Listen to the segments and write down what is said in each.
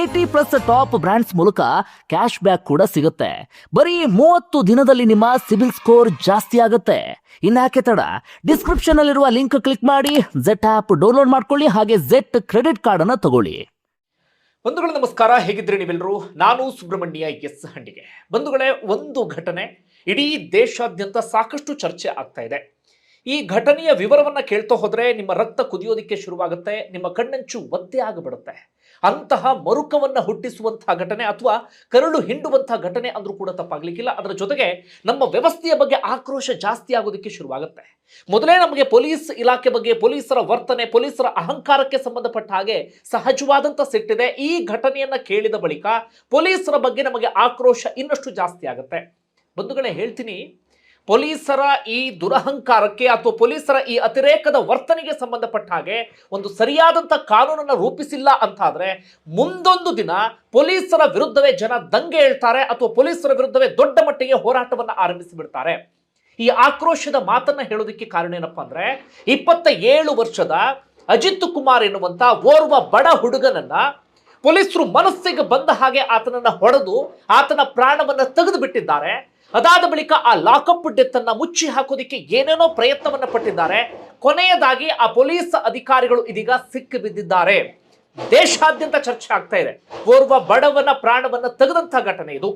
Eighty plus top brands ಮೂಲಕ cash back ಕೂಡ ಸಿಗುತ್ತೆ. ಬರೀ ಮೂವತ್ತು ದಿನದಲ್ಲಿ ನಿಮ್ಮ ಸಿಬಿಲ್ ಸ್ಕೋರ್ ಜಾಸ್ತಿ ಆಗುತ್ತೆ. ಇನ್ಯಾಕೆ ತಡ? ಡಿಸ್ಕ್ರಿಪ್ಷನ್ ಅಲ್ಲಿರುವ ಲಿಂಕ್ ಕ್ಲಿಕ್ ಮಾಡಿ ಜೆಟ್ ಆಪ್ ಡೌನ್ಲೋಡ್ ಮಾಡ್ಕೊಳ್ಳಿ, ಹಾಗೆ ಜೆಟ್ ಕ್ರೆಡಿಟ್ ಕಾರ್ಡ್ ಅನ್ನ ತಗೊಳ್ಳಿ. ಬಂಧುಗಳೇ, ನಮಸ್ಕಾರ. ಹೇಗಿದ್ರಿ ನೀವೆಲ್ಲರೂ? ನಾನು ಸುಬ್ರಹ್ಮಣ್ಯ ಎಸ್ ಹಂಡಿಗೆ ಬಂಧುಗಳೇ, ಒಂದು ಘಟನೆ ಇಡೀ ದೇಶಾದ್ಯಂತ ಸಾಕಷ್ಟು ಚರ್ಚೆ ಆಗ್ತಾ ಇದೆ. ಈ ಘಟನೆಯ ವಿವರವನ್ನ ಕೇಳ್ತಾ ಹೋದ್ರೆ ನಿಮ್ಮ ರಕ್ತ ಕುದಿಯೋದಿಕ್ಕೆ ಶುರುವಾಗುತ್ತೆ, ನಿಮ್ಮ ಕಣ್ಣಂಚು ಒದ್ದೆ ಆಗಿಬಿಡುತ್ತೆ. ಅಂತಹ ಮರುಕವನ್ನ ಹುಟ್ಟಿಸುವಂತಹ ಘಟನೆ ಅಥವಾ ಕರಳು ಹಿಂಡುವಂತಹ ಘಟನೆ ಅಂದ್ರೂ ಕೂಡ ತಪ್ಪಾಗ್ಲಿಕ್ಕಿಲ್ಲ. ಅದರ ಜೊತೆಗೆ ನಮ್ಮ ವ್ಯವಸ್ಥೆಯ ಬಗ್ಗೆ ಆಕ್ರೋಶ ಜಾಸ್ತಿ ಆಗೋದಕ್ಕೆ ಶುರುವಾಗುತ್ತೆ. ಮೊದಲೇ ನಮಗೆ ಪೊಲೀಸ್ ಇಲಾಖೆ ಬಗ್ಗೆ, ಪೊಲೀಸರ ವರ್ತನೆ, ಪೊಲೀಸರ ಅಹಂಕಾರಕ್ಕೆ ಸಂಬಂಧಪಟ್ಟ ಹಾಗೆ ಸಹಜವಾದಂಥ ಸಿಟ್ಟಿದೆ ಈ ಘಟನೆಯನ್ನ ಕೇಳಿದ ಬಳಿಕ ಪೊಲೀಸರ ಬಗ್ಗೆ ನಮಗೆ ಆಕ್ರೋಶ ಇನ್ನಷ್ಟು ಜಾಸ್ತಿ ಆಗುತ್ತೆ. ಬಂಧುಗಳೇ, ಹೇಳ್ತೀನಿ. ಪೊಲೀಸರ ಈ ದುರಹಂಕಾರಕ್ಕೆ ಅಥವಾ ಪೊಲೀಸರ ಈ ಅತಿರೇಕದ ವರ್ತನೆಗೆ ಸಂಬಂಧಪಟ್ಟ ಹಾಗೆ ಒಂದು ಸರಿಯಾದಂಥ ಕಾನೂನನ್ನು ರೂಪಿಸಿಲ್ಲ ಅಂತಾದ್ರೆ ಮುಂದೊಂದು ದಿನ ಪೊಲೀಸರ ವಿರುದ್ಧವೇ ಜನ ದಂಗೆ ಹೇಳ್ತಾರೆ ಅಥವಾ ಪೊಲೀಸರ ವಿರುದ್ಧವೇ ದೊಡ್ಡ ಮಟ್ಟಿಗೆ ಹೋರಾಟವನ್ನು ಆರಂಭಿಸಿ ಬಿಡ್ತಾರೆ. ಈ ಆಕ್ರೋಶದ ಮಾತನ್ನ ಹೇಳೋದಕ್ಕೆ ಕಾರಣ ಏನಪ್ಪಾ ಅಂದ್ರೆ ಇಪ್ಪತ್ತ ಏಳು ವರ್ಷದ ಅಜಿತ್ ಕುಮಾರ್ ಎನ್ನುವಂತ ಓರ್ವ ಬಡ ಹುಡುಗನನ್ನ ಪೊಲೀಸರು ಮನಸ್ಸಿಗೆ ಬಂದ ಹಾಗೆ ಆತನನ್ನ ಹೊಡೆದು ಆತನ ಪ್ರಾಣವನ್ನ ತೆಗೆದು ಬಿಟ್ಟಿದ್ದಾರೆ ಅದಾದ ಬಳಿಕ ಆ ಲಾಕಪ್ ಡೆತ್ ಅನ್ನ ಮುಚ್ಚಿ ಹಾಕೋದಿಕ್ಕೆ ಏನೇನೋ ಪ್ರಯತ್ನವನ್ನ ಪಟ್ಟಿದ್ದಾರೆ. ಕೊನೆಯದಾಗಿ ಆ ಪೊಲೀಸ್ ಅಧಿಕಾರಿಗಳು ಇದೀಗ ಸಿಕ್ಕಿ ಬಿದ್ದಿದ್ದಾರೆ. ದೇಶಾದ್ಯಂತ ಚರ್ಚೆ ಆಗ್ತಾ ಇದೆ. ಓರ್ವ ಬಡವನ ಪ್ರಾಣವನ್ನ ತೆಗೆದಂತ ಘಟನೆ ಇದು.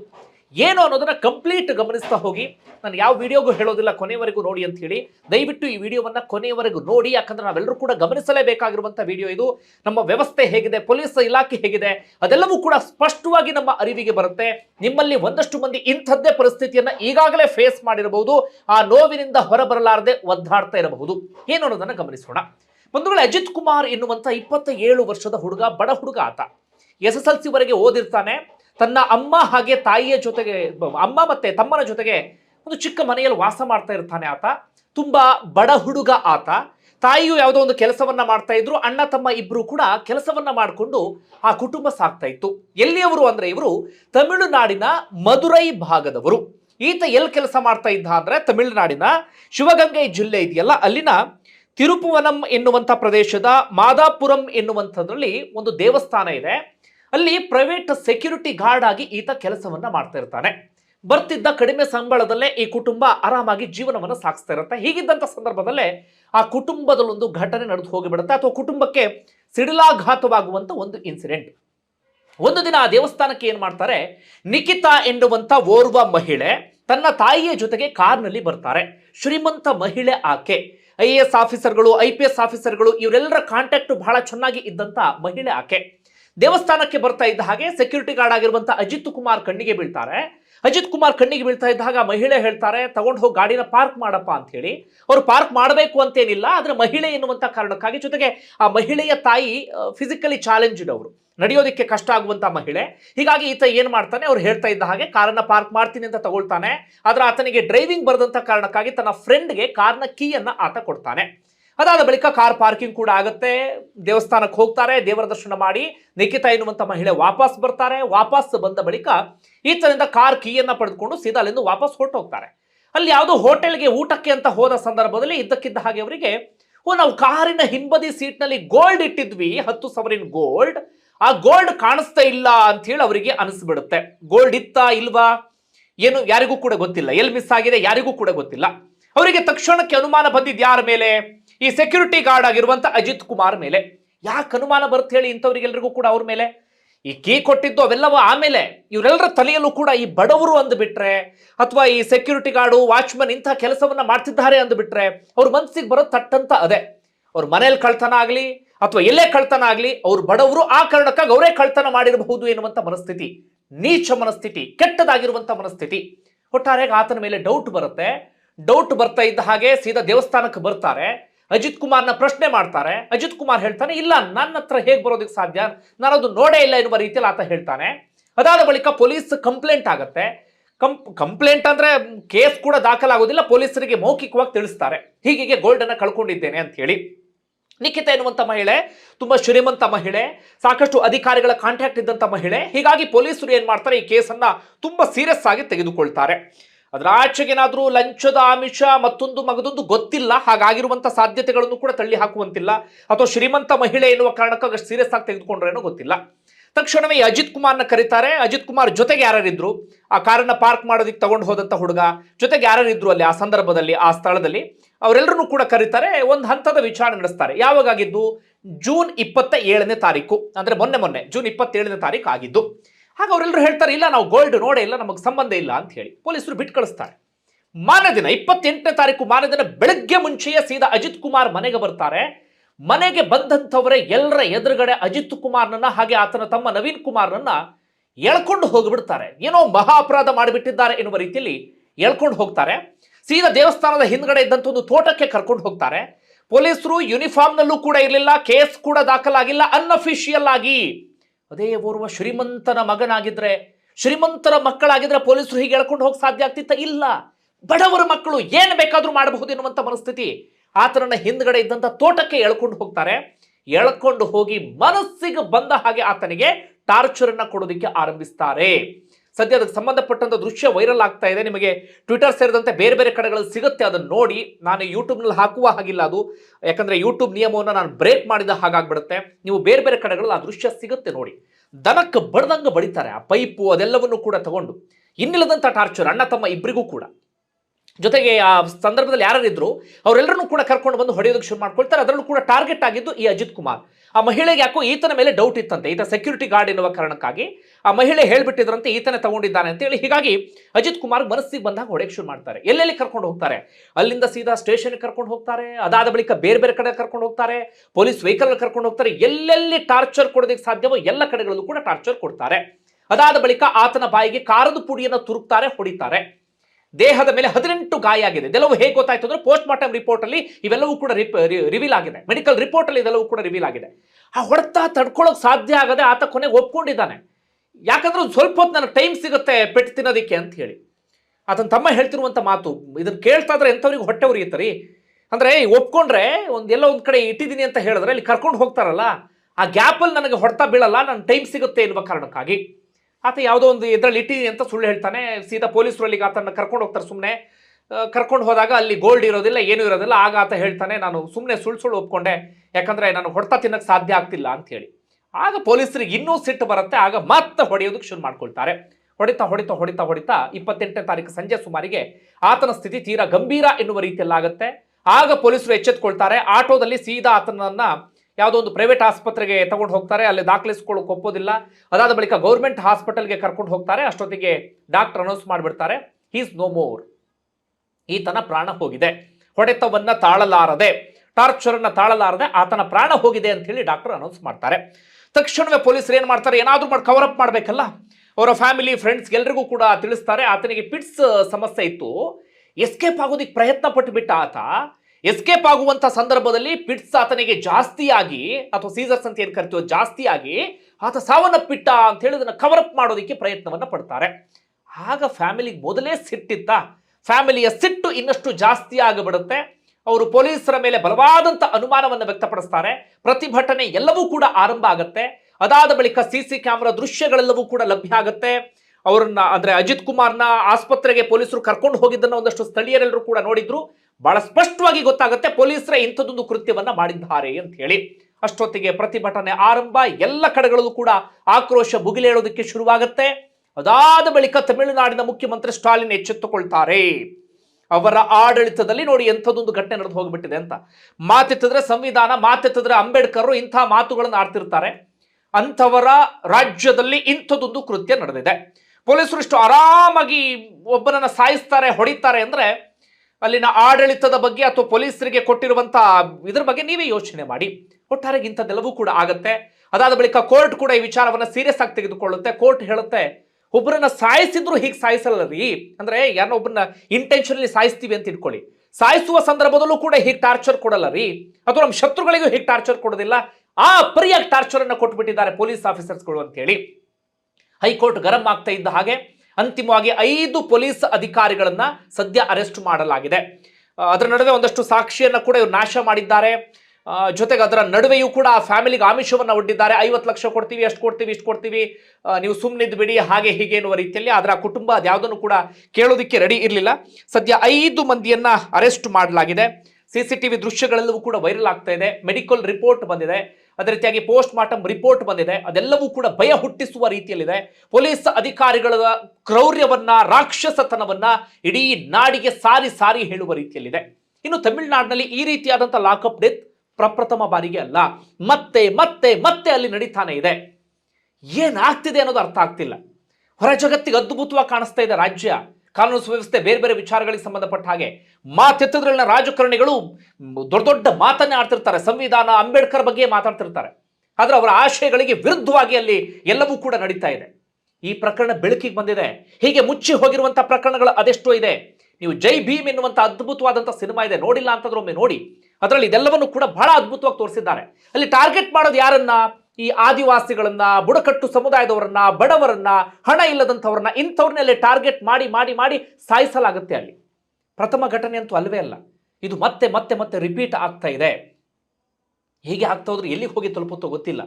ಏನು ಅನ್ನೋದನ್ನ ಕಂಪ್ಲೀಟ್ ಗಮನಿಸ್ತಾ ಹೋಗಿ. ನಾನು ಯಾವ ವಿಡಿಯೋಗೂ ಹೇಳೋದಿಲ್ಲ, ಕೊನೆಯವರೆಗೂ ನೋಡಿ ಅಂತ ಹೇಳಿ. ದಯವಿಟ್ಟು ಈ ವಿಡಿಯೋವನ್ನ ಕೊನೆಯವರೆಗೂ ನೋಡಿ. ಯಾಕಂದ್ರೆ ನಾವೆಲ್ಲರೂ ಕೂಡ ಗಮನಿಸಲೇಬೇಕಾಗಿರುವಂತಹ ವಿಡಿಯೋ ಇದು. ನಮ್ಮ ವ್ಯವಸ್ಥೆ ಹೇಗಿದೆ, ಪೊಲೀಸ್ ಇಲಾಖೆ ಹೇಗಿದೆ, ಅದೆಲ್ಲವೂ ಕೂಡ ಸ್ಪಷ್ಟವಾಗಿ ನಮ್ಮ ಅರಿವಿಗೆ ಬರುತ್ತೆ. ನಿಮ್ಮಲ್ಲಿ ಒಂದಷ್ಟು ಮಂದಿ ಇಂಥದ್ದೇ ಪರಿಸ್ಥಿತಿಯನ್ನ ಈಗಾಗಲೇ ಫೇಸ್ ಮಾಡಿರಬಹುದು. ಆ ನೋವಿನಿಂದ ಹೊರಬರಲಾರದೆ ಒದ್ದಾಡ್ತಾ ಇರಬಹುದು. ಏನು ಅನ್ನೋದನ್ನ ಗಮನಿಸೋಣ. ಬಂಧುಗಳು, ಅಜಿತ್ ಕುಮಾರ್ ಎನ್ನುವಂತ ಇಪ್ಪತ್ತ ವರ್ಷದ ಹುಡುಗ, ಬಡ ಹುಡುಗ ಆತ. ಎಸ್ ಎಸ್ ಎಲ್ ಸಿ ವರೆಗೆ ಓದಿರ್ತಾನೆ. ತನ್ನ ಅಮ್ಮ ಹಾಗೆ ತಾಯಿಯ ಜೊತೆಗೆ, ಅಮ್ಮ ಮತ್ತೆ ತಮ್ಮನ ಜೊತೆಗೆ ಒಂದು ಚಿಕ್ಕ ಮನೆಯಲ್ಲಿ ವಾಸ ಮಾಡ್ತಾ ಇರ್ತಾನೆ ಆತ. ತುಂಬಾ ಬಡ ಹುಡುಗ ಆತ. ತಾಯಿಯು ಯಾವುದೋ ಒಂದು ಕೆಲಸವನ್ನ ಮಾಡ್ತಾ ಇದ್ರು, ಅಣ್ಣ, ತಮ್ಮ ಇಬ್ರು ಕೂಡ ಕೆಲಸವನ್ನ ಮಾಡಿಕೊಂಡು ಆ ಕುಟುಂಬ ಸಾಕ್ತಾ ಇತ್ತು. ಎಲ್ಲಿಯವರು ಅಂದ್ರೆ ಇವರು ತಮಿಳುನಾಡಿನ ಮಧುರೈ ಭಾಗದವರು. ಈತ ಎಲ್ಲಿ ಕೆಲಸ ಮಾಡ್ತಾ ಇದ್ದ ಅಂದ್ರೆ ತಮಿಳುನಾಡಿನ ಶಿವಗಂಗೆ ಜಿಲ್ಲೆ ಇದೆಯಲ್ಲ, ಅಲ್ಲಿನ ತಿರುಪುವನಂ ಎನ್ನುವಂಥ ಪ್ರದೇಶದ ಮಾದಾಪುರಂ ಎನ್ನುವಂಥದ್ರಲ್ಲಿ ಒಂದು ದೇವಸ್ಥಾನ ಇದೆ. ಅಲ್ಲಿ ಪ್ರೈವೇಟ್ ಸೆಕ್ಯೂರಿಟಿ ಗಾರ್ಡ್ ಆಗಿ ಈತ ಕೆಲಸವನ್ನ ಮಾಡ್ತಾ ಇರ್ತಾನೆ. ಬರ್ತಿದ್ದ ಕಡಿಮೆ ಸಂಬಳದಲ್ಲೇ ಈ ಕುಟುಂಬ ಆರಾಮಾಗಿ ಜೀವನವನ್ನು ಸಾಗಿಸ್ತಾ ಇರುತ್ತೆ. ಹೀಗಿದ್ದಂಥ ಸಂದರ್ಭದಲ್ಲೇ ಆ ಕುಟುಂಬದಲ್ಲೊಂದು ಘಟನೆ ನಡೆದು ಹೋಗಿಬಿಡುತ್ತೆ. ಅಥವಾ ಕುಟುಂಬಕ್ಕೆ ಸಿಡಿಲಾಘಾತವಾಗುವಂತ ಒಂದು ಇನ್ಸಿಡೆಂಟ್ ಒಂದು ದಿನ ಆ ದೇವಸ್ಥಾನಕ್ಕೆ ಏನ್ ಮಾಡ್ತಾರೆ? ನಿಖಿತಾ ಎನ್ನುವಂತ ಓರ್ವ ಮಹಿಳೆ ತನ್ನ ತಾಯಿಯ ಜೊತೆಗೆ ಕಾರ್ನಲ್ಲಿ ಬರ್ತಾರೆ. ಶ್ರೀಮಂತ ಮಹಿಳೆ ಆಕೆ. ಐ ಎ ಎಸ್ ಆಫೀಸರ್ಗಳು, ಐ ಪಿ ಎಸ್ ಆಫೀಸರ್ಗಳು, ಇವರೆಲ್ಲರ ಕಾಂಟ್ಯಾಕ್ಟ್ ಬಹಳ ಚೆನ್ನಾಗಿ ಇದ್ದಂತ ಮಹಿಳೆ ಆಕೆ. ದೇವಸ್ಥಾನಕ್ಕೆ ಬರ್ತಾ ಇದ್ದ ಹಾಗೆ ಸೆಕ್ಯೂರಿಟಿ ಗಾರ್ಡ್ ಆಗಿರುವಂತಹ ಅಜಿತ್ ಕುಮಾರ್ ಕಣ್ಣಿಗೆ ಬೀಳ್ತಾರೆ. ಅಜಿತ್ ಕುಮಾರ್ ಕಣ್ಣಿಗೆ ಬೀಳ್ತಾ ಇದ್ದಾಗ ಮಹಿಳೆ ಹೇಳ್ತಾರೆ, ತಗೊಂಡು ಹೋಗಿ ಗಾಡಿನ ಪಾರ್ಕ್ ಮಾಡಪ್ಪ ಅಂತ ಹೇಳಿ. ಅವರು ಪಾರ್ಕ್ ಮಾಡಬೇಕು ಅಂತೇನಿಲ್ಲ, ಆದ್ರೆ ಮಹಿಳೆ ಎನ್ನುವಂಥ ಕಾರಣಕ್ಕಾಗಿ ಜೊತೆಗೆ ಆ ಮಹಿಳೆಯ ತಾಯಿ ಫಿಸಿಕಲಿ ಚಾಲೆಂಜ್ಡ್ ಅವರು. ನಡೆಯೋದಕ್ಕೆ ಕಷ್ಟ ಆಗುವಂತ ಮಹಿಳೆ. ಹೀಗಾಗಿ ಈತ ಏನ್ ಮಾಡ್ತಾನೆ, ಅವ್ರು ಹೇಳ್ತಾ ಇದ್ದ ಹಾಗೆ ಕಾರನ್ನ ಪಾರ್ಕ್ ಮಾಡ್ತೀನಿ ಅಂತ ತಗೊಳ್ತಾನೆ. ಆದ್ರೆ ಆತನಿಗೆ ಡ್ರೈವಿಂಗ್ ಬರದಂತ ಕಾರಣಕ್ಕಾಗಿ ತನ್ನ ಫ್ರೆಂಡ್ಗೆ ಕಾರ್ನ ಕೀಯನ್ನ ಆತ ಕೊಡ್ತಾನೆ. ಅದಾದ ಬಳಿಕ ಕಾರ್ ಪಾರ್ಕಿಂಗ್ ಕೂಡ ಆಗುತ್ತೆ. ದೇವಸ್ಥಾನಕ್ಕೆ ಹೋಗ್ತಾರೆ, ದೇವರ ದರ್ಶನ ಮಾಡಿ ನಿಖಿತಾ ಎನ್ನುವಂಥ ಮಹಿಳೆ ವಾಪಸ್ ಬರ್ತಾರೆ. ವಾಪಸ್ ಬಂದ ಬಳಿಕ ಈತನಿಂದ ಕಾರ್ ಕೀಯನ್ನು ಪಡೆದುಕೊಂಡು ಸೀದಾ ಅಲ್ಲಿಂದ ವಾಪಸ್ ಹೊರಟು ಹೋಗ್ತಾರೆ ಅಲ್ಲಿ ಯಾವುದೋ ಹೋಟೆಲ್ಗೆ ಊಟಕ್ಕೆ ಅಂತ ಹೋದ ಸಂದರ್ಭದಲ್ಲಿ ಇದ್ದಕ್ಕಿದ್ದ ಹಾಗೆ ಅವರಿಗೆ, ಓ, ನಾವು ಕಾರಿನ ಹಿಂಬದಿ ಸೀಟ್ನಲ್ಲಿ ಗೋಲ್ಡ್ ಇಟ್ಟಿದ್ವಿ, ಹತ್ತು ಸಾವಿರಿನ ಗೋಲ್ಡ್. ಆ ಗೋಲ್ಡ್ ಕಾಣಿಸ್ತಾ ಇಲ್ಲ ಅಂತ ಹೇಳಿ ಅವರಿಗೆ ಅನಿಸ್ಬಿಡುತ್ತೆ. ಗೋಲ್ಡ್ ಇತ್ತಾ ಇಲ್ವಾ? ಏನು, ಯಾರಿಗೂ ಕೂಡ ಗೊತ್ತಿಲ್ಲ. ಎಲ್ಲಿ ಮಿಸ್ ಆಗಿದೆ? ಯಾರಿಗೂ ಕೂಡ ಗೊತ್ತಿಲ್ಲ. ಅವರಿಗೆ ತಕ್ಷಣಕ್ಕೆ ಅನುಮಾನ ಬಂದಿದ್ದು ಯಾರ ಮೇಲೆ? ಈ ಸೆಕ್ಯೂರಿಟಿ ಗಾರ್ಡ್ ಆಗಿರುವಂತ ಅಜಿತ್ ಕುಮಾರ್ ಮೇಲೆ. ಯಾಕೆ ಅನುಮಾನ ಬರುತ್ತೆ ಹೇಳಿ ಇಂಥವ್ರಿಗೆಲ್ರಿಗೂ ಕೂಡ ಅವ್ರ ಮೇಲೆ? ಈ ಕೀ ಕೊಟ್ಟಿದ್ದು ಅವೆಲ್ಲವೂ ಆಮೇಲೆ ಇವರೆಲ್ಲರ ತಲೆಯಲ್ಲೂ ಕೂಡ ಈ ಬಡವರು ಅಂದ್ಬಿಟ್ರೆ, ಅಥವಾ ಈ ಸೆಕ್ಯೂರಿಟಿ ಗಾರ್ಡು ವಾಚ್ಮನ್ ಇಂಥ ಕೆಲಸವನ್ನ ಮಾಡ್ತಿದ್ದಾರೆ ಅಂದ್ಬಿಟ್ರೆ, ಅವ್ರ ಮನಸ್ಸಿಗೆ ಬರೋ ತಟ್ಟಂತ ಅದೇ. ಅವ್ರ ಮನೇಲಿ ಕಳ್ತನ ಆಗಲಿ, ಅಥವಾ ಎಲ್ಲೇ ಕಳ್ತನ ಆಗಲಿ, ಅವ್ರ ಬಡವರು ಆ ಕಾರಣಕ್ಕಾಗಿ ಅವರೇ ಕಳ್ತನ ಮಾಡಿರಬಹುದು ಎನ್ನುವಂಥ ಮನಸ್ಥಿತಿ. ನೀಚ ಮನಸ್ಥಿತಿ ಕೆಟ್ಟದಾಗಿರುವಂಥ ಮನಸ್ಥಿತಿ. ಒಟ್ಟಾರೆಗೆ ಆತನ ಮೇಲೆ ಡೌಟ್ ಬರುತ್ತೆ. ಡೌಟ್ ಬರ್ತಾ ಇದ್ದ ಹಾಗೆ ಸೀದಾ ದೇವಸ್ಥಾನಕ್ಕೆ ಬರ್ತಾರೆ. ಅಜಿತ್ ಕುಮಾರ್ನ ಪ್ರಶ್ನೆ ಮಾಡ್ತಾರೆ. ಅಜಿತ್ ಕುಮಾರ್ ಹೇಳ್ತಾನೆ, ಇಲ್ಲ, ನನ್ನ ಹತ್ರ ಹೇಗೆ ಬರೋದಕ್ಕೆ ಸಾಧ್ಯ? ನಾನು ಅದು ನೋಡೇ ಇಲ್ಲ ಎನ್ನುವ ರೀತಿಯಲ್ಲಿ ಆತ ಹೇಳ್ತಾನೆ. ಅದಾದ ಬಳಿಕ ಪೊಲೀಸ್ ಕಂಪ್ಲೇಂಟ್ ಆಗುತ್ತೆ. ಕಂಪ್, ಕಂಪ್ಲೇಂಟ್ ಅಂದ್ರೆ ಕೇಸ್ ಕೂಡ ದಾಖಲಾಗೋದಿಲ್ಲ ಪೊಲೀಸರಿಗೆ ಮೌಖಿಕವಾಗಿ ತಿಳಿಸ್ತಾರೆ. ಹೀಗೆ ಗೋಲ್ಡ್ ಅನ್ನ ಕಳ್ಕೊಂಡಿದ್ದೇನೆ ಅಂತ ಹೇಳಿ. ನಿಖಿತ ಎನ್ನುವಂಥ ಮಹಿಳೆ, ತುಂಬಾ ಶ್ರೀಮಂತ ಮಹಿಳೆ, ಸಾಕಷ್ಟು ಅಧಿಕಾರಿಗಳ ಕಾಂಟ್ಯಾಕ್ಟ್ ಇದ್ದಂತ ಮಹಿಳೆ, ಹೀಗಾಗಿ ಪೊಲೀಸರು ಏನ್ ಮಾಡ್ತಾರೆ, ಈ ಕೇಸನ್ನ ತುಂಬಾ ಸೀರಿಯಸ್ ಆಗಿ ತೆಗೆದುಕೊಳ್ತಾರೆ. ಅದರ ಏನಾದರೂ ಲಂಚದ ಆಮಿಷ ಮತ್ತೊಂದು ಮಗದೊಂದು ಗೊತ್ತಿಲ್ಲ ಹಾಗಾಗಿರುವಂಥ ಸಾಧ್ಯತೆಗಳನ್ನು ಕೂಡ ತಳ್ಳಿ ಹಾಕುವಂತಿಲ್ಲ. ಅಥವಾ ಶ್ರೀಮಂತ ಮಹಿಳೆ ಎನ್ನುವ ಕಾರಣಕ್ಕಾಗಿ ಸೀರಿಯಸ್ ಆಗಿ ತೆಗೆದುಕೊಂಡ್ರೇನೋ ಗೊತ್ತಿಲ್ಲ. ತಕ್ಷಣವೇ ಅಜಿತ್ ಕುಮಾರ್ನ ಕರೀತಾರೆ. ಅಜಿತ್ ಕುಮಾರ್ ಜೊತೆಗೆ ಯಾರಿದ್ರು ಆ ಕಾರನ್ನ ಪಾರ್ಕ್ ಮಾಡೋದಕ್ಕೆ ತಗೊಂಡು ಹೋದಂಥ ಹುಡುಗ, ಜೊತೆಗೆ ಯಾರಿದ್ರು ಅಲ್ಲಿ ಆ ಸಂದರ್ಭದಲ್ಲಿ, ಆ ಸ್ಥಳದಲ್ಲಿ? ಅವರೆಲ್ಲರನ್ನೂ ಕೂಡ ಕರೀತಾರೆ. ಒಂದು ಹಂತದ ವಿಚಾರಣೆ ನಡೆಸ್ತಾರೆ. ಯಾವಾಗಾಗಿದ್ದು? ಜೂನ್ ಇಪ್ಪತ್ತ ಏಳನೇ ತಾರೀಕು. ಅಂದರೆ ಮೊನ್ನೆ ಮೊನ್ನೆ, ಜೂನ್ ಇಪ್ಪತ್ತೇಳನೇ ತಾರೀಕು ಆಗಿದ್ದು. ಹಾಗೆ ಅವರೆಲ್ಲರೂ ಹೇಳ್ತಾರೆ, ಇಲ್ಲ, ನಾವು ಗೋಲ್ಡ್ ನೋಡೇ ಇಲ್ಲ, ನಮಗೆ ಸಂಬಂಧ ಇಲ್ಲ ಅಂತ ಹೇಳಿ ಪೊಲೀಸರು ಬಿಟ್ಟು ಕಳಿಸ್ತಾರೆ. ಮಾನದಿನ ದಿನ, ಇಪ್ಪತ್ತೆಂಟನೇ ತಾರೀಕು ಮಾನದಿನ ದಿನ ಬೆಳಗ್ಗೆ ಮುಂಚೆಯೇ ಸೀದಾ ಅಜಿತ್ ಕುಮಾರ್ ಮನೆಗೆ ಬರ್ತಾರೆ. ಮನೆಗೆ ಬಂದಂಥವರೇ ಎಲ್ಲರ ಎದುರುಗಡೆ ಅಜಿತ್ ಕುಮಾರ್ನನ್ನ ಹಾಗೆ ಆತನ ತಮ್ಮ ನವೀನ್ ಕುಮಾರ್ನನ್ನ ಎಳ್ಕೊಂಡು ಹೋಗಿಬಿಡ್ತಾರೆ. ಏನೋ ಮಹಾ ಅಪರಾಧ ಮಾಡಿಬಿಟ್ಟಿದ್ದಾರೆ ಎನ್ನುವ ರೀತಿಯಲ್ಲಿ ಎಳ್ಕೊಂಡು ಹೋಗ್ತಾರೆ. ಸೀದಾ ದೇವಸ್ಥಾನದ ಹಿಂದ್ಗಡೆ ಇದ್ದಂಥ ಒಂದು ತೋಟಕ್ಕೆ ಕರ್ಕೊಂಡು ಹೋಗ್ತಾರೆ. ಪೊಲೀಸರು ಯೂನಿಫಾರ್ಮ್ನಲ್ಲೂ ಕೂಡ ಇರಲಿಲ್ಲ, ಕೇಸ್ ಕೂಡ ದಾಖಲಾಗಿಲ್ಲ ಅನ್ಅಫಿಷಿಯಲ್ ಆಗಿ ಅದೇ ಓರ್ವ ಶ್ರೀಮಂತನ ಮಗನಾಗಿದ್ರೆ, ಶ್ರೀಮಂತರ ಮಕ್ಕಳಾಗಿದ್ರೆ ಪೊಲೀಸರು ಹೀಗೆ ಎಳ್ಕೊಂಡು ಹೋಗಿ ಸಾಧ್ಯ ಆಗ್ತಿತ್ತ? ಇಲ್ಲ. ಬಡವರ ಮಕ್ಕಳು ಏನು ಬೇಕಾದರೂ ಮಾಡಬಹುದು ಎನ್ನುವಂಥ ಮನಸ್ಥಿತಿ ಆತನನ್ನ ಹಿಂದ್ಗಡೆ ಇದ್ದಂತ ತೋಟಕ್ಕೆ ಎಳ್ಕೊಂಡು ಹೋಗ್ತಾರೆ. ಎಳ್ಕೊಂಡು ಹೋಗಿ ಮನಸ್ಸಿಗೆ ಬಂದ ಹಾಗೆ ಆತನಿಗೆ ಟಾರ್ಚರ್ ಅನ್ನ ಕೊಡೋದಕ್ಕೆ ಆರಂಭಿಸ್ತಾರೆ. ಸದ್ಯ ಅದಕ್ಕೆ ಸಂಬಂಧಪಟ್ಟಂತ ದೃಶ್ಯ ವೈರಲ್ ಆಗ್ತಾ ಇದೆ. ನಿಮಗೆ ಟ್ವಿಟರ್ ಸೇರಿದಂತೆ ಬೇರೆ ಬೇರೆ ಕಡೆಗಳಲ್ಲಿ ಸಿಗುತ್ತೆ. ಅದನ್ನು ನೋಡಿ ನಾನು ಯೂಟ್ಯೂಬ್ನಲ್ಲಿ ಹಾಕುವ ಹಾಗಿಲ್ಲ ಅದು. ಯಾಕಂದ್ರೆ ಯೂಟ್ಯೂಬ್ ನಿಯಮವನ್ನು ನಾನು ಬ್ರೇಕ್ ಮಾಡಿದ ಹಾಗಾಗ್ಬಿಡುತ್ತೆ. ನೀವು ಬೇರೆ ಬೇರೆ ಕಡೆಗಳಲ್ಲಿ ಆ ದೃಶ್ಯ ಸಿಗುತ್ತೆ ನೋಡಿ. ದನಕ್ಕೆ ಬಡ್ದಂಗೆ ಬಡಿತಾರೆ. ಆ ಪೈಪು ಅದೆಲ್ಲವನ್ನು ಕೂಡ ತಗೊಂಡು. ಇನ್ನಿಲ್ಲದಂಥ ಟಾರ್ಚರ್ ಅಣ್ಣ ತಮ್ಮ ಇಬ್ಬರಿಗೂ ಕೂಡ. ಜೊತೆಗೆ ಆ ಸಂದರ್ಭದಲ್ಲಿ ಯಾರಿದ್ರು ಅವರೆಲ್ಲರನ್ನೂ ಕೂಡ ಕರ್ಕೊಂಡು ಬಂದು ಹೊಡೆಯೋದಕ್ಕೆ ಶುರು ಮಾಡ್ಕೊಳ್ತಾರೆ. ಅದರಲ್ಲೂ ಕೂಡ ಟಾರ್ಗೆಟ್ ಆಗಿದ್ದು ಈ ಅಜಿತ್ ಕುಮಾರ್. ಆ ಮಹಿಳೆಗೆ ಯಾಕೋ ಈತನ ಮೇಲೆ ಡೌಟ್ ಇತ್ತಂತೆ. ಈತ ಸೆಕ್ಯೂರಿಟಿ ಗಾರ್ಡ್ ಎನ್ನುವ ಕಾರಣಕ್ಕಾಗಿ. ಆ ಮಹಿಳೆ ಹೇಳ್ಬಿಟ್ಟಿದ್ರಂತೆ, ಈತನೇ ತಗೊಂಡಿದ್ದಾನೆ ಅಂತ ಹೇಳಿ ಹೀಗಾಗಿ ಅಜಿತ್ ಕುಮಾರ್ ಮನಸ್ಸಿಗೆ ಬಂದಾಗ ಹೊಡೆಯಕ್ಕೆ ಶುರು ಮಾಡ್ತಾರೆ. ಎಲ್ಲೆಲ್ಲಿ ಕರ್ಕೊಂಡು ಹೋಗ್ತಾರೆ? ಅಲ್ಲಿಂದ ಸೀದಾ ಸ್ಟೇಷನ್ಗೆ ಕರ್ಕೊಂಡು ಹೋಗ್ತಾರೆ, ಅದಾದ ಬಳಿಕ ಬೇರೆ ಬೇರೆ ಕಡೆ ಕರ್ಕೊಂಡು ಹೋಗ್ತಾರೆ, ಪೊಲೀಸ್ ವೆಹಿಕಲ್ ಕರ್ಕೊಂಡು ಹೋಗ್ತಾರೆ, ಎಲ್ಲೆಲ್ಲಿ ಟಾರ್ಚರ್ ಕೊಡೋದಕ್ಕೆ ಸಾಧ್ಯವೋ ಎಲ್ಲ ಕಡೆಗಳಲ್ಲೂ ಕೂಡ ಟಾರ್ಚರ್ ಕೊಡ್ತಾರೆ. ಅದಾದ ಬಳಿಕ ಆತನ ಬಾಯಿಗೆ ಕಾರದ ಪುಡಿಯನ್ನು ತುರುಕ್ತಾರೆ, ಹೊಡಿತಾರೆ. ದೇಹದ ಮೇಲೆ ಹದಿನೆಂಟು ಗಾಯ ಆಗಿದೆ. ಇದೆಲ್ಲವೂ ಹೇಗೆ ಗೊತ್ತಾಯ್ತು ಅಂದ್ರೆ ಪೋಸ್ಟ್ ಮಾರ್ಟಮ್ ರಿಪೋರ್ಟ್ ಅಲ್ಲಿ ಇವೆಲ್ಲವೂ ಕೂಡ ರಿವೀಲ್ ಆಗಿದೆ. ಮೆಡಿಕಲ್ ರಿಪೋರ್ಟ್ ಅಲ್ಲಿ ಇದೆಲ್ಲವೂ ಕೂಡ ರಿವೀಲ್ ಆಗಿದೆ. ಆ ಹೊಡೆತ ತಡ್ಕೊಳ್ಳೋಕೆ ಸಾಧ್ಯ ಆಗದೆ ಆತ ಕೊನೆಗೆ ಒಪ್ಕೊಂಡಿದ್ದಾನೆ. ಯಾಕಂದ್ರೆ ಒಂದು ಸ್ವಲ್ಪ ಹೊತ್ತು ನನಗೆ ಟೈಮ್ ಸಿಗುತ್ತೆ ಪೆಟ್ಟು ತಿನ್ನೋದಕ್ಕೆ ಅಂತ ಹೇಳಿ. ಅದನ್ನು ತಮ್ಮ ಹೇಳ್ತಿರುವಂಥ ಮಾತು ಇದನ್ನು ಕೇಳ್ತಾ ಇದ್ರೆ ಎಂಥವ್ರಿಗೆ ಹೊಟ್ಟೆ ಉರಿಯುತ್ತರಿ ಅಂದರೆ ಒಪ್ಕೊಂಡ್ರೆ ಒಂದು ಒಂದು ಕಡೆ ಇಟ್ಟಿದ್ದೀನಿ ಅಂತ ಹೇಳಿದ್ರೆ ಅಲ್ಲಿ ಕರ್ಕೊಂಡು ಹೋಗ್ತಾರಲ್ಲ, ಆ ಗ್ಯಾಪಲ್ಲಿ ನನಗೆ ಹೊಡ್ತಾ ಬೀಳಲ್ಲ ನನ್ನ ಟೈಮ್ ಸಿಗುತ್ತೆ ಎನ್ನುವ ಕಾರಣಕ್ಕಾಗಿ. ಆತ ಯಾವುದೋ ಒಂದು ಇದರಲ್ಲಿ ಇಟ್ಟಿದ್ದೀನಿ ಅಂತ ಸುಳ್ಳು ಹೇಳ್ತಾನೆ, ಸೀದಾ ಪೊಲೀಸರು ಅಲ್ಲಿಗೆ ಆತನ ಕರ್ಕೊಂಡು ಹೋಗ್ತಾರೆ ಸುಮ್ಮನೆ ಕರ್ಕೊಂಡು ಹೋದಾಗ ಅಲ್ಲಿ ಗೋಲ್ಡ್ ಇರೋದಿಲ್ಲ, ಏನೂ ಇರೋದಿಲ್ಲ, ಆಗ ಆತ ಹೇಳ್ತಾನೆ, ನಾನು ಸುಮ್ಮನೆ ಸುಳ್ಳು ಸುಳ್ಳು ಒಪ್ಕೊಂಡೆ, ಯಾಕಂದರೆ ನಾನು ಹೊಡ್ತಾ ತಿನ್ನೋಕ್ಕೆ ಸಾಧ್ಯ ಆಗ್ತಿಲ್ಲ ಅಂಥೇಳಿ ಆಗ ಪೊಲೀಸರಿಗೆ ಇನ್ನೂ ಸಿಟ್ಟು ಬರುತ್ತೆ. ಆಗ ಮತ್ತೆ ಹೊಡೆಯೋದಕ್ಕೆ ಶುರು ಮಾಡ್ಕೊಳ್ತಾರೆ. ಹೊಡಿತ, ಹೊಡಿತಾ ಹೊಡಿತಾ, ಹೊಡಿತ ಇಪ್ಪತ್ತೆಂಟನೇ ತಾರೀಕು ಸಂಜೆ ಸುಮಾರಿಗೆ ಆತನ ಸ್ಥಿತಿ ತೀರಾ ಗಂಭೀರ ಎನ್ನುವ ರೀತಿಯಲ್ಲಾಗುತ್ತೆ ಆಗ ಪೊಲೀಸರು ಎಚ್ಚೆತ್ಕೊಳ್ತಾರೆ. ಆಟೋದಲ್ಲಿ ಸೀದಾ ಆತನನ್ನ ಯಾವುದೋ ಒಂದು ಪ್ರೈವೇಟ್ ಆಸ್ಪತ್ರೆಗೆ ತಗೊಂಡು ಹೋಗ್ತಾರೆ. ಅಲ್ಲಿ ದಾಖಲಿಸಿಕೊಳ್ಳಕ್ಕೆ ಒಪ್ಪೋದಿಲ್ಲ. ಅದಾದ ಬಳಿಕ ಗೌರ್ಮೆಂಟ್ ಹಾಸ್ಪಿಟಲ್ಗೆ ಕರ್ಕೊಂಡು ಹೋಗ್ತಾರೆ. ಅಷ್ಟೊತ್ತಿಗೆ ಡಾಕ್ಟರ್ ಅನೌನ್ಸ್ ಮಾಡಿಬಿಡ್ತಾರೆ. ಈಸ್ ನೋ ಮೋರ್ ಈತನ ಪ್ರಾಣ ಹೋಗಿದೆ. ಹೊಡೆತವನ್ನ ತಾಳಲಾರದೆ ಟಾರ್ಚರ್ ಅನ್ನ ತಾಳಲಾರದೆ ಆತನ ಪ್ರಾಣ ಹೋಗಿದೆ ಅಂತ ಹೇಳಿ ಡಾಕ್ಟರ್ ಅನೌನ್ಸ್ ಮಾಡ್ತಾರೆ. ತಕ್ಷಣವೇ ಪೊಲೀಸರು ಏನು ಮಾಡ್ತಾರೆ? ಏನಾದರೂ ಮಾಡಿ ಕವರ್ ಅಪ್ ಮಾಡಬೇಕಲ್ಲ? ಅವರ ಫ್ಯಾಮಿಲಿ ಫ್ರೆಂಡ್ಸ್ ಎಲ್ರಿಗೂ ಕೂಡ ತಿಳಿಸ್ತಾರೆ. ಆತನಿಗೆ ಪಿಟ್ಸ್ ಸಮಸ್ಯೆ ಇತ್ತು. ಎಸ್ಕೇಪ್ ಆಗೋದಿಕ್ಕೆ ಪ್ರಯತ್ನ ಪಟ್ಟು ಬಿಟ್ಟ ಆತ. ಎಸ್ಕೇಪ್ ಆಗುವಂಥ ಸಂದರ್ಭದಲ್ಲಿ ಪಿಟ್ಸ್ ಆತನಿಗೆ ಜಾಸ್ತಿಯಾಗಿ ಅಥವಾ ಸೀಸರ್ಸ್ ಅಂತ ಏನು ಕರಿತೀವೋ ಜಾಸ್ತಿಯಾಗಿ ಆತ ಸಾವನ್ನಪ್ಪಿಟ್ಟ ಅಂತ ಹೇಳಿ ಅದನ್ನು ಕವರ್ ಅಪ್ ಮಾಡೋದಕ್ಕೆ ಪ್ರಯತ್ನವನ್ನು ಪಡ್ತಾರೆ. ಆಗ ಫ್ಯಾಮಿಲಿಗೆ ಮೊದಲೇ ಸಿಟ್ಟಿತ್ತ? ಫ್ಯಾಮಿಲಿಯ ಸಿಟ್ಟು ಇನ್ನಷ್ಟು ಜಾಸ್ತಿ ಆಗಿಬಿಡುತ್ತೆ. ಅವರು ಪೊಲೀಸರ ಮೇಲೆ ಬಲವಾದಂತ ಅನುಮಾನವನ್ನು ವ್ಯಕ್ತಪಡಿಸ್ತಾರೆ. ಪ್ರತಿಭಟನೆ ಎಲ್ಲವೂ ಕೂಡ ಆರಂಭ ಆಗತ್ತೆ. ಅದಾದ ಬಳಿಕ ಸಿ ಸಿ ಕ್ಯಾಮೆರಾ ದೃಶ್ಯಗಳೆಲ್ಲವೂ ಕೂಡ ಲಭ್ಯ ಆಗುತ್ತೆ. ಅವರನ್ನ ಅಂದ್ರೆ ಅಜಿತ್ ಕುಮಾರ್ನ ಆಸ್ಪತ್ರೆಗೆ ಪೊಲೀಸರು ಕರ್ಕೊಂಡು ಹೋಗಿದ್ದನ್ನ ಒಂದಷ್ಟು ಸ್ಥಳೀಯರೆಲ್ಲರೂ ಕೂಡ ನೋಡಿದ್ರು. ಬಹಳ ಸ್ಪಷ್ಟವಾಗಿ ಗೊತ್ತಾಗುತ್ತೆ ಪೊಲೀಸರ ಇಂಥದ್ದೊಂದು ಕೃತ್ಯವನ್ನ ಮಾಡಿದ್ದಾರೆ ಅಂತ ಹೇಳಿ. ಅಷ್ಟೊತ್ತಿಗೆ ಪ್ರತಿಭಟನೆ ಆರಂಭ. ಎಲ್ಲ ಕಡೆಗಳಲ್ಲೂ ಕೂಡ ಆಕ್ರೋಶ ಭುಗಿಲೇಳೋದಕ್ಕೆ ಶುರುವಾಗುತ್ತೆ. ಅದಾದ ಬಳಿಕ ತಮಿಳುನಾಡಿನ ಮುಖ್ಯಮಂತ್ರಿ ಸ್ಟಾಲಿನ್ ಎಚ್ಚೆತ್ತುಕೊಳ್ತಾರೆ. ಅವರ ಆಡಳಿತದಲ್ಲಿ ನೋಡಿ ಎಂಥದ್ದೊಂದು ಘಟನೆ ನಡೆದು ಹೋಗಿಬಿಟ್ಟಿದೆ ಅಂತ. ಮಾತೆತ್ತಿದ್ರೆ ಸಂವಿಧಾನ, ಮಾತೆತ್ತಿದ್ರೆ ಅಂಬೇಡ್ಕರ್ ಇಂಥ ಮಾತುಗಳನ್ನು ಆಡ್ತಿರ್ತಾರೆ. ಅಂಥವರ ರಾಜ್ಯದಲ್ಲಿ ಇಂಥದೊಂದು ಕೃತ್ಯ ನಡೆದಿದೆ. ಪೊಲೀಸರು ಇಷ್ಟು ಆರಾಮಾಗಿ ಒಬ್ಬನನ್ನ ಸಾಯಿಸ್ತಾರೆ, ಹೊಡಿತಾರೆ ಅಂದ್ರೆ ಅಲ್ಲಿನ ಆಡಳಿತದ ಬಗ್ಗೆ ಅಥವಾ ಪೊಲೀಸರಿಗೆ ಕೊಟ್ಟಿರುವಂತ ಇದ್ರ ಬಗ್ಗೆ ನೀವೇ ಯೋಚನೆ ಮಾಡಿ. ಒಟ್ಟಾರೆ ಇಂಥದ್ದೆಲ್ಲವೂ ಕೂಡ ಆಗತ್ತೆ. ಅದಾದ ಬಳಿಕ ಕೋರ್ಟ್ ಕೂಡ ಈ ವಿಚಾರವನ್ನ ಸೀರಿಯಸ್ ಆಗಿ ತೆಗೆದುಕೊಳ್ಳುತ್ತೆ. ಕೋರ್ಟ್ ಹೇಳುತ್ತೆ ಒಬ್ಬರನ್ನ ಸಾಯಿಸಿದ್ರು ಹೀಗೆ ಸಾಯಿಸಲ್ಲ ರೀ ಅಂದ್ರೆ ಯಾರನ್ನ ಒಬ್ಬರನ್ನ ಇಂಟೆನ್ಷನಲಿ ಸಾಯಿಸ್ತೀವಿ ಅಂತ ಇಟ್ಕೊಳ್ಳಿ. ಸಾಯಿಸುವ ಸಂದರ್ಭದಲ್ಲೂ ಕೂಡ ಹೀಗೆ ಟಾರ್ಚರ್ ಕೊಡಲ್ಲ ರೀ ಅಥವಾ ನಮ್ಮ ಶತ್ರುಗಳಿಗೂ ಹೀಗೆ ಟಾರ್ಚರ್ ಕೊಡೋದಿಲ್ಲ? ಆ ಅಪರಿಯಾಗಿ ಟಾರ್ಚರ್ ಅನ್ನ ಕೊಟ್ಬಿಟ್ಟಿದ್ದಾರೆ ಪೊಲೀಸ್ ಆಫೀಸರ್ಸ್ಗಳು ಅಂತ ಹೇಳಿ ಹೈಕೋರ್ಟ್ ಗರಂ ಆಗ್ತಾ ಇದ್ದ ಹಾಗೆ ಅಂತಿಮವಾಗಿ ಐದು ಪೊಲೀಸ್ ಅಧಿಕಾರಿಗಳನ್ನ ಸದ್ಯ ಅರೆಸ್ಟ್ ಮಾಡಲಾಗಿದೆ. ಅದರ ನಡುವೆ ಒಂದಷ್ಟು ಸಾಕ್ಷಿಯನ್ನ ಕೂಡ ಇವರು ನಾಶ ಮಾಡಿದ್ದಾರೆ. ಜೊತೆಗೆ ಅದರ ನಡುವೆಯೂ ಕೂಡ ಆ ಫ್ಯಾಮಿಲಿಗೆ ಆಮಿಷವನ್ನು ಒಡ್ಡಿದ್ದಾರೆ. ಐವತ್ತು ಲಕ್ಷ ಕೊಡ್ತೀವಿ ಎಷ್ಟು ಕೊಡ್ತೀವಿ, ಇಷ್ಟು ಕೊಡ್ತೀವಿ. ನೀವು ಸುಮ್ಮನಿದ್ದು ಬಿಡಿ, ಹಾಗೆ ಹೀಗೆ ಎನ್ನುವ ರೀತಿಯಲ್ಲಿ ಅದರ ಕುಟುಂಬ ಅದ್ಯಾವುದನ್ನು ಕೂಡ ಕೇಳೋದಕ್ಕೆ ರೆಡಿ ಇರಲಿಲ್ಲ. ಸದ್ಯ ಐದು ಮಂದಿಯನ್ನ ಅರೆಸ್ಟ್ ಮಾಡಲಾಗಿದೆ. ಸಿ ಸಿ ಟಿವಿ ದೃಶ್ಯಗಳೆಲ್ಲವೂ ಕೂಡ ವೈರಲ್ ಆಗ್ತಾ ಇದೆ. ಮೆಡಿಕಲ್ ರಿಪೋರ್ಟ್ ಬಂದಿದೆ. ಅದೇ ರೀತಿಯಾಗಿ ಪೋಸ್ಟ್ ಮಾರ್ಟಮ್ ರಿಪೋರ್ಟ್ ಬಂದಿದೆ. ಅದೆಲ್ಲವೂ ಕೂಡ ಭಯ ಹುಟ್ಟಿಸುವ ರೀತಿಯಲ್ಲಿದೆ. ಪೊಲೀಸ್ ಅಧಿಕಾರಿಗಳ ಕ್ರೌರ್ಯವನ್ನ, ರಾಕ್ಷಸತನವನ್ನ ಇಡೀ ನಾಡಿಗೆ ಸಾರಿ ಸಾರಿ ಹೇಳುವ ರೀತಿಯಲ್ಲಿದೆ. ಇನ್ನು ತಮಿಳುನಾಡಿನಲ್ಲಿ ಈ ರೀತಿಯಾದಂಥ ಲಾಕಪ್ ಡೆತ್ ಪ್ರಪ್ರಥಮ ಬಾರಿಗೆ ಅಲ್ಲ, ಮತ್ತೆ ಮತ್ತೆ ಮತ್ತೆ ಅಲ್ಲಿ ನಡೀತಾನೆ ಇದೆ. ಏನಾಗ್ತಿದೆ ಅನ್ನೋದು ಅರ್ಥ ಆಗ್ತಿಲ್ಲ. ಹೊರ ಜಗತ್ತಿಗೆ ಅದ್ಭುತವಾಗಿ ಕಾಣಿಸ್ತಾ ಇದೆ ರಾಜ್ಯ. ಕಾನೂನು ಸುವ್ಯವಸ್ಥೆ ಬೇರೆ ಬೇರೆ ವಿಚಾರಗಳಿಗೆ ಸಂಬಂಧಪಟ್ಟ ಹಾಗೆ. ಮಾತೆತ್ತದ್ರಲ್ಲಿನ ರಾಜಕಾರಣಿಗಳು ದೊಡ್ಡ ದೊಡ್ಡ ಮಾತನ್ನೇ ಆಡ್ತಿರ್ತಾರೆ. ಸಂವಿಧಾನ, ಅಂಬೇಡ್ಕರ್ ಬಗ್ಗೆ ಮಾತಾಡ್ತಿರ್ತಾರೆ. ಆದರೆ ಅವರ ಆಶಯಗಳಿಗೆ ವಿರುದ್ಧವಾಗಿ ಅಲ್ಲಿ ಎಲ್ಲವೂ ಕೂಡ ನಡೀತಾ ಇದೆ. ಈ ಪ್ರಕರಣ ಬೆಳಕಿಗೆ ಬಂದಿದೆ. ಹೀಗೆ ಮುಚ್ಚಿ ಹೋಗಿರುವಂತಹ ಪ್ರಕರಣಗಳು ಅದೆಷ್ಟೋ ಇದೆ. ನೀವು ಜೈ ಭೀಮ್ ಎನ್ನುವಂಥ ಅದ್ಭುತವಾದಂಥ ಸಿನಿಮಾ ಇದೆ. ನೋಡಿಲ್ಲ ಅಂತಂದ್ರೆ ನೋಡಿ. ಅದರಲ್ಲಿ ಇದೆಲ್ಲವನ್ನು ಕೂಡ ಬಹಳ ಅದ್ಭುತವಾಗಿ ತೋರಿಸಿದ್ದಾರೆ. ಅಲ್ಲಿ ಟಾರ್ಗೆಟ್ ಮಾಡೋದು ಯಾರನ್ನ? ಈ ಆದಿವಾಸಿಗಳನ್ನ, ಬುಡಕಟ್ಟು ಸಮುದಾಯದವರನ್ನ, ಬಡವರನ್ನ, ಹಣ ಇಲ್ಲದಂಥವ್ರನ್ನ, ಇಂಥವ್ರನ್ನೆಲ್ಲ ಟಾರ್ಗೆಟ್ ಮಾಡಿ ಮಾಡಿ ಮಾಡಿ ಸಾಯಿಸಲಾಗುತ್ತೆ ಅಲ್ಲಿ. ಪ್ರಥಮ ಘಟನೆ ಅಂತೂ ಅಲ್ಲವೇ ಅಲ್ಲ. ಇದು ಮತ್ತೆ ಮತ್ತೆ ಮತ್ತೆ ರಿಪೀಟ್ ಆಗ್ತಾ ಇದೆ. ಹೀಗೆ ಆಗ್ತಾ ಹೋದ್ರೆ, ಎಲ್ಲಿಗೆ ಹೋಗಿ ತಲುಪುತ್ತೋ ಗೊತ್ತಿಲ್ಲ.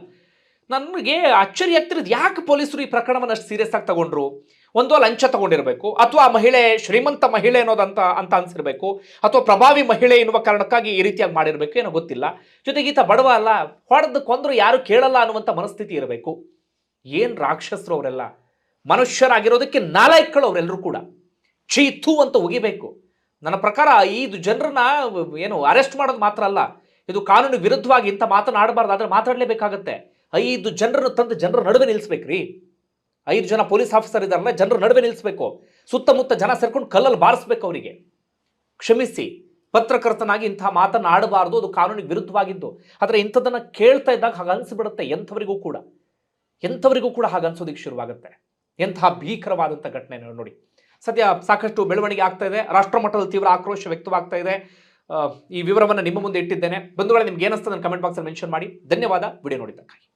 ನನಗೆ ಅಚ್ಚರಿ ಆಗ್ತಿರೋದು ಯಾಕೆ ಪೊಲೀಸರು ಈ ಪ್ರಕರಣವನ್ನು ಅಷ್ಟು ಸೀರಿಯಸ್ ಆಗಿ ತಗೊಂಡ್ರು? ಒಂದೋ ಲಂಚ ತಗೊಂಡಿರಬೇಕು, ಅಥವಾ ಆ ಮಹಿಳೆ ಶ್ರೀಮಂತ ಮಹಿಳೆ ಅನ್ನೋದಂತ, ಅಂತ ಅನ್ಸಿರ್ಬೇಕು, ಅಥವಾ ಪ್ರಭಾವಿ ಮಹಿಳೆ ಎನ್ನುವ ಕಾರಣಕ್ಕಾಗಿ ಈ ರೀತಿಯಾಗಿ ಮಾಡಿರಬೇಕು ಏನೋ ಗೊತ್ತಿಲ್ಲ. ಜೊತೆಗೆ ಈತ ಬಡವ ಅಲ್ಲ, ಹೊಡೆದು ಕೊಂದ್ರು ಯಾರು ಕೇಳಲ್ಲ ಅನ್ನುವಂಥ ಮನಸ್ಥಿತಿ ಇರಬೇಕು. ಏನು ರಾಕ್ಷಸರು ಅವರೆಲ್ಲ. ಮನುಷ್ಯರಾಗಿರೋದಕ್ಕೆ ನಾಲಾಯಕಗಳು ಅವರೆಲ್ಲರೂ ಕೂಡ. ಥೂ ಅಂತ ಉಗಿಬೇಕು ನನ್ನ ಪ್ರಕಾರ ಐದು ಜನರನ್ನ ಏನು ಅರೆಸ್ಟ್ ಮಾಡೋದು ಮಾತ್ರ ಅಲ್ಲ, ಇದು ಕಾನೂನು ವಿರುದ್ಧವಾಗಿ ಇಂಥ ಮಾತನಾಡಬಾರ್ದು ಆದರೆ ಮಾತಾಡಲೇಬೇಕಾಗತ್ತೆ. ಐದು ಜನರನ್ನು ತಂದು ಜನರ ನಡುವೆ ನಿಲ್ಲಿಸ್ಬೇಕ್ರಿ ಐದು ಜನ ಪೊಲೀಸ್ ಆಫೀಸರ್ ಇದ್ದಾರಲ್ಲ ಜನರ ನಡುವೆ ನಿಲ್ಲಿಸ್ಬೇಕು ಸುತ್ತಮುತ್ತ ಜನ ಸೇರ್ಕೊಂಡು ಕಲ್ಲಲ್ಲಿ ಬಾರಿಸ್ಬೇಕು ಅವರಿಗೆ. ಕ್ಷಮಿಸಿ, ಪತ್ರಕರ್ತನಾಗಿ ಇಂಥ ಮಾತನ್ನು ಆಡಬಾರ್ದು, ಅದು ಕಾನೂನಿಗೆ ವಿರುದ್ಧವಾಗಿದ್ದು. ಆದರೆ ಇಂಥದ್ದನ್ನು ಕೇಳ್ತಾ ಇದ್ದಾಗ ಹಾಗೆ ಅನಿಸ್ಬಿಡುತ್ತೆ ಎಂಥವರಿಗೂ ಕೂಡ. ಎಂಥವರಿಗೂ ಕೂಡ ಹಾಗೆ ಅನ್ಸೋದಕ್ಕೆ ಶುರುವಾಗುತ್ತೆ. ಎಂಥ ಭೀಕರವಾದಂಥ ಘಟನೆ ನೋಡಿ. ಸದ್ಯ ಸಾಕಷ್ಟು ಬೆಳವಣಿಗೆ ಆಗ್ತಾ ಇದೆ. ರಾಷ್ಟ್ರ ತೀವ್ರ ಆಕ್ರೋಶ ವ್ಯಕ್ತವಾಗ್ತಾ ಇದೆ. ಈ ವಿವರವನ್ನು ನಿಮ್ಮ ಮುಂದೆ ಇಟ್ಟಿದ್ದೇನೆ. ಬಂಧುಗಳೇ, ನಿಮ್ಗೆ ಏನಿಸ್ತದೆ ಕಮೆಂಟ್ ಬಾಕ್ಸಲ್ಲಿ ಮೆನ್ಷನ್ ಮಾಡಿ. ಧನ್ಯವಾದ. ವಿಡಿಯೋ ನೋಡಿದ್ದಕ್ಕಾಗಿ.